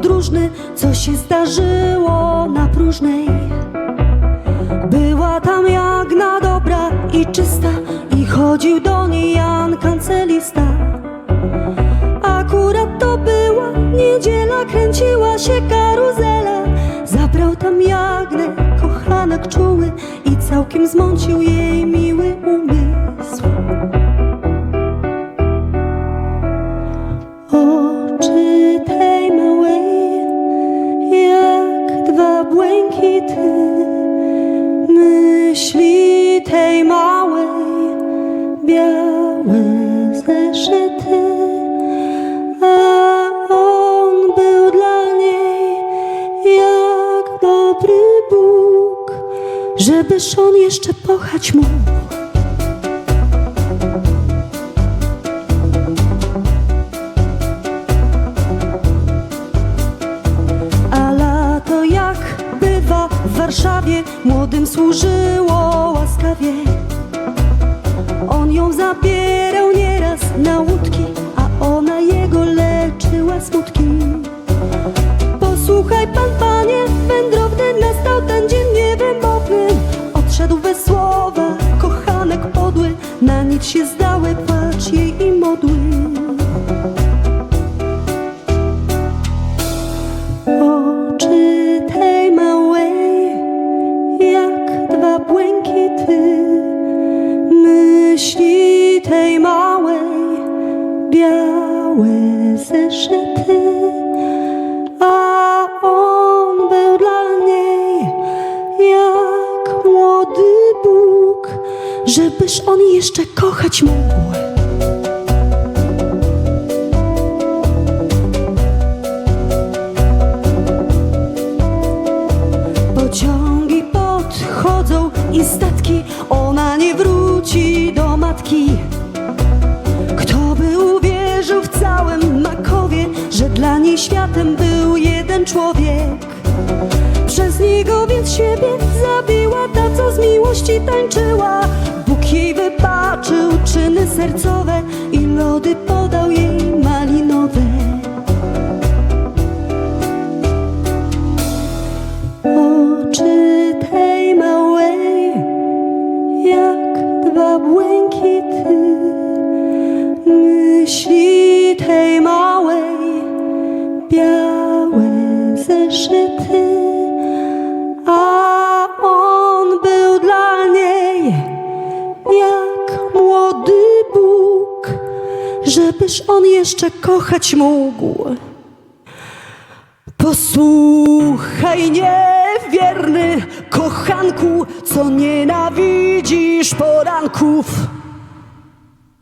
podróżny, co się zdarzyło na próżnej. Była tam jagna dobra i czysta i chodził do niej Jan kancelista. Akurat to była niedziela, kręciła się karuzela. Zabrał tam jagnę, kochanek czuły i całkiem zmącił jej miły umysł. Tej małej, białe zeszyty. A on był dla niej jak dobry Bóg, żebyż on jeszcze pochać mógł. A lato jak bywa w Warszawie Młodym służyło On ją zabierał nieraz na łódki A ona jego leczyła smutki. Posłuchaj pan panie, wędrowny nastał ten dzień niewymowny Odszedł bez słowa, kochanek podły Na nic się zdały, płacz jej i modły białe zeszyty. A on był dla niej jak młody Bóg, żebyż on jeszcze kochać mógł. Pociągi podchodzą i statki, niej światem był jeden człowiek? Przez niego więc siebie zabiła ta, co z miłości tańczyła. Bóg jej wybaczył czyny sercowe i lody podał jej malinowe. Oczy tej małej, jak dwa błękity, myśli białe zeszyty. A on był dla niej jak młody Bóg, żebyż on jeszcze kochać mógł. Posłuchaj, niewierny kochanku, co nienawidzisz poranków.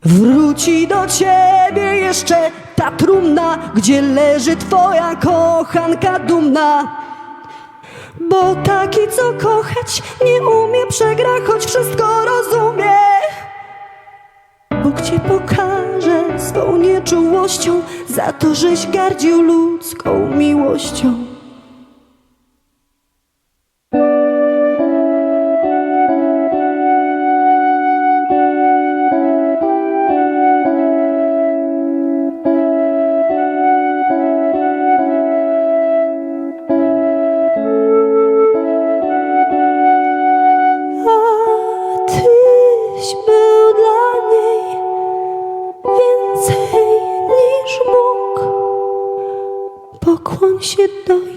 Wróci do ciebie jeszcze ta trumna, gdzie leży twoja kochanka dumna. Bo taki, co kochać nie umie, przegra, choć wszystko rozumie. Bóg cię pokaże swą nieczułością za to, żeś gardził ludzką miłością. Niż mógł.